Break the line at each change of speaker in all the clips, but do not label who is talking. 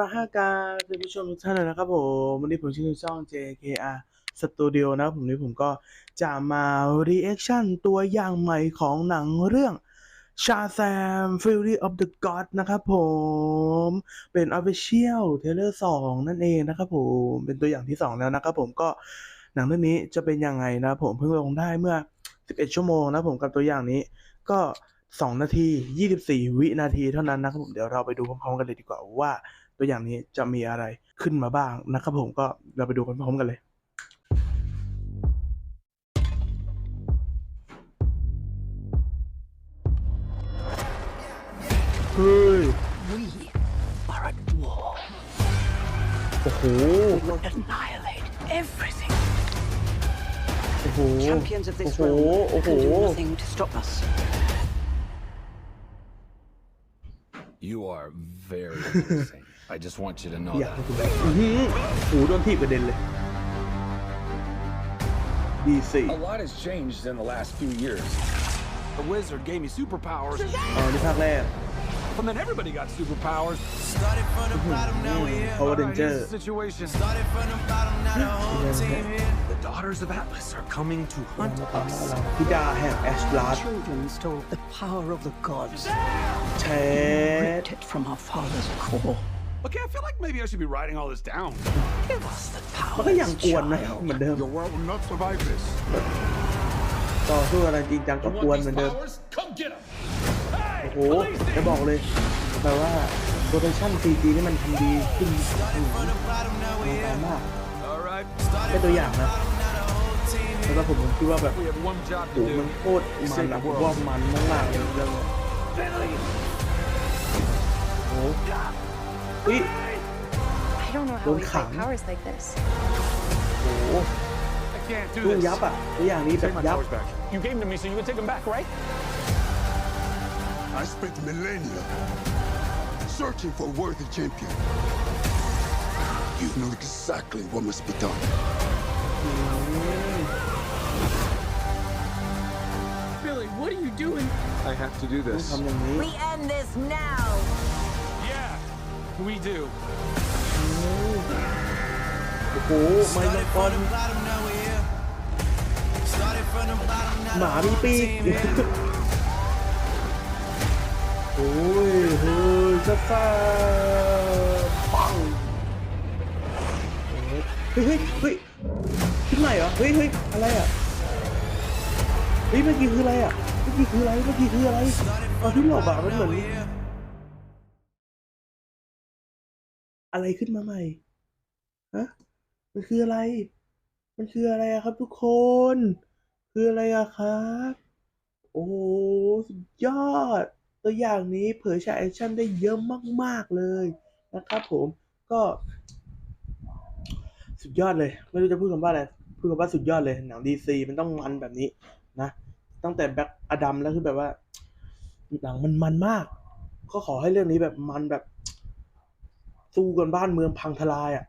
รหการท่านผู้ชมทุกท่านเลยนะครับผมวันนี้ผมชื่อช่อง JKR Studio นะผมวันนี้ผมก็จะมา reaction ตัวอย่างใหม่ของหนังเรื่องชาแซม Fury of the God นะครับผมเป็น Official Trailer 2 นั่นเองนะครับผมเป็นตัวอย่างที่ 2 แล้วนะครับผมก็หนังเรื่องนี้จะเป็นยังไงนะผมเพิ่งลงได้เมื่อ 11 ชั่วโมงนะผมกับตัวอย่างนี้ก็2 นาที 24 วินาทีเท่านั้นนะครับผม เดี๋ยวเราไปดูพร้อมๆกันเลยดีกว่าว่า ตัวอย่างนี้จะมีอะไรขึ้นมาบ้างนะครับผมก็เราไปดูกันพร้อมกันเลยเฮ้ย
We are at war.
โอ้โห
We'll annihilate everything.
โอ้โห
Champions of
โอ้
this
โห
realm
โอ้โห
can do nothing to stop us.
You are very amazing. I just want you to know
อยาก
that.
ให้คุณอื้อหือหูโดนทีบกระเด็นเลย ดีสี่
A lot has changed in the last few years.
The wizard gave me superpowers,
อ๋อนี่ภาคแรก
and then everybody got superpowers.
Started from the bottom, now we're here.
Power
Alright,
Ranger
here's the situation.
Started from the bottom, now the whole team here.
The daughters of Atlas are coming to hunt us.
ธิดาแห่งแอชลาด
Children stole the power of the gods,
แชท
Ripped it from our father's core.
Okay, I feel like maybe I should be writing all this down.
Give us the
มันก็
power,
ยังกวนนะเหมือนเดิม
Your world will not survive this.
ต่อสู้อะไรจริงจังก็กวนเหมือนเดิม
powers? Come get them.
โอ้โหจะบอกเลยแปลว่าโปรดักชั่น CG นี่มันทำดีขึ้นอืม
From the bottom, now
ดี
we're here.
มาก
All right,
แค่ตัวอย่างนะแล้วก็ผมคิดว่าแบบ
we have one job
โอ้
to
โหมัน
do.
โคตรมันอะผมว่ามันมากๆเลยเรื่องนี้ โอ้โหอุ๊ย
I don't know how
Don't
we
come.
fight powers like this.
โอ้โห
I can't
สู้
do this.
ยับอ่ะตัวอย่างนี้แบ
Take
บ
my
ยับ
powers back.
You gave them to me so you could take them back, right?
I spent millennia searching for a worthy champion. You know exactly what must be done.
Billy, what are you doing?
I have to do
ต้อง
this.
ทำอย่างนี้
We end this now.
Yeah, we do.
โอ้โหไม่มัง
Started
ก
from
ร
the bottom, now we're here. Started from the bottom,
ห
now
มา
the
มี
whole
ปีก
team here.
โอ้ยเฮ้ยซ่าซ่าปังเฮ้ยเฮ้ยเฮ้ยขึ้นใหม่เหรอ เฮ้ยเฮ้ยอะไรอะ เฮ้ยเมื่อกี้คืออะไรอะ เมื่อกี้คืออะไร เมื่อกี้คืออะไรตอนที่หลบอะมันเหมือน อะไรขึ้นมาใหม่ฮะมันคืออะไร มันคืออะไรครับทุกคน คืออะไรอะครับ โอ้สุดยอด ตัวอย่างนี้เผยฉากแอคชั่นได้เยอะมาก ๆ เลยนะครับผมก็สุดยอดเลย ไม่รู้จะพูดคำว่าอะไร พูดคำว่าสุดยอดเลย หนังดีซีมันต้องมันแบบนี้นะ ตั้งแต่แบ็คอดัมแล้วคือแบบว่า หนังมันมันมาก ก็ขอให้เรื่องนี้แบบมันแบบ สู้กันบ้านเมืองพังทลายอะ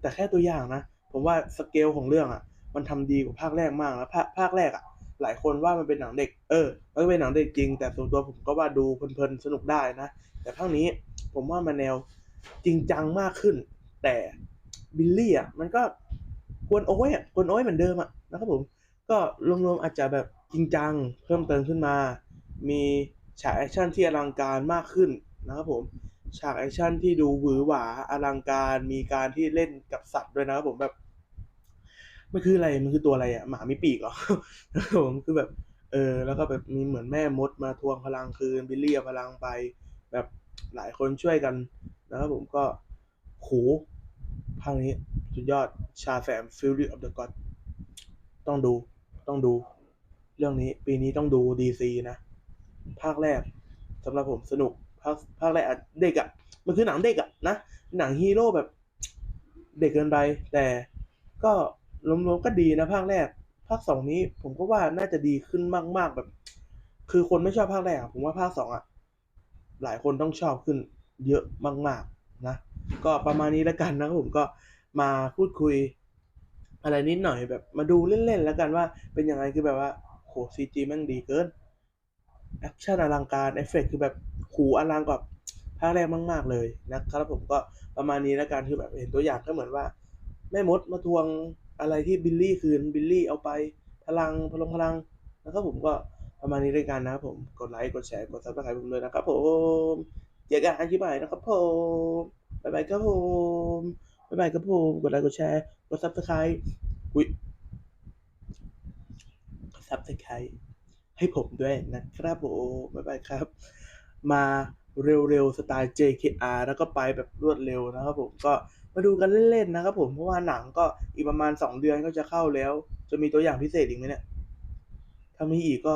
แต่แค่ตัวอย่างนะ ผมว่าสเกลของเรื่องอะ มันทำดีกว่าภาคแรกมากนะภาคภาคแรกอะ หลายคนว่ามันเป็นหนังเด็ก เออมันก็เป็นหนังเด็กจริง แต่ส่วนตัวผมก็ว่าดูเพลินๆสนุกได้นะ แต่ภาคนี้ผมว่ามันแนวจริงจังมากขึ้น แต่บิลลี่อะมันก็กวนโอ้ยอะกวนโอ้ยเหมือนเดิมอะนะครับผม ก็รวมๆอาจจะแบบจริงจังเพิ่มเติมขึ้นมา มีฉากแอคชั่นที่อลังการมากขึ้นนะครับผม ฉากแอคชั่นที่ดูหวือหวาอลังการมีการที่เล่นกับสัตว์ด้วยนะครับผมแบบมันคืออะไรมันคือตัวอะไรอะหมามีปีกเหรอครับผมคือแบบเออแล้วก็แบบมีเหมือนแม่มดมาทวงพลังคืนบิลลี่พลังไป แบบหลายคนช่วยกันนะครับผมก็โหภาคนี้สุดยอดชาแฟม Fury of the God ต้องดูต้องดู เรื่องนี้ปีนี้ต้องดู DC นะ ภาคแรกสำหรับผมสนุก ภาคภาคแรกเด็กอะมันคือหนังเด็กอะนะ หนังฮีโร่แบบเด็กเกินไป แต่ก็รวมๆก็ดีนะภาคแรก ภาคสองนี้ผมก็ว่าน่าจะดีขึ้นมาก ๆแบบ คือคนไม่ชอบภาคแรกอะผมว่าภาคสองอะหลายคนต้องชอบขึ้น เยอะมากๆนะ ก็ประมาณนี้แล้วกันนะครับผมก็มาพูดคุย อะไรนิดหน่อยแบบ มาดูเล่นๆแล้วกันว่าเป็นยังไงคือแบบว่าโหซีจีแม่งดีเกินแอคชั่นอลังการเอฟเฟกต์คือแบบ หูอลังกับภาคแรกมาก ๆ เลยนะครับผมก็ประมาณนี้แล้วกันคือแบบเห็นตัวอย่างก็เหมือนว่า แม่มดมาทวงอะไรที่บิลลี่คืนบิลลี่เอาไปพลังพลังพลังนะครับผมก็ประมาณนี้ด้วยกันนะครับผมกดไลค์กดแชร์กดซับสไครต์ผมเลยนะครับผมเจอกันอันที่ใหม่นะครับผมบ๊ายบายครับผมบ๊ายบายครับผมกดไลค์กดแชร์กดซับสไครต์อุ้ยซับสไครต์ให้ผมด้วยนะครับผมบ๊ายบายครับ มาเร็วๆ สไตล์ JKR แล้วก็ไปแบบรวดเร็วนะครับผมก็มาดูกันเล่นๆนะครับผมเพราะว่าหนังก็อีกประมาณ 2 เดือนก็จะเข้าแล้ว จะมีตัวอย่างพิเศษอีกไหมเนี่ยถ้ามีอีกก็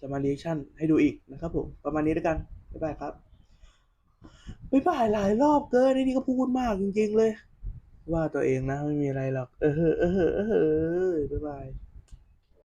จะมาเรียกชั่นให้ดูอีกนะครับผมประมาณนี้แล้วกันบ๊ายบายครับบ๊ายบายหลายรอบเกินไอ้นี่ก็พูดมากจริงๆเลย ว่าตัวเองนะไม่มีอะไรหรอก เออเออเออเออบ๊ายบาย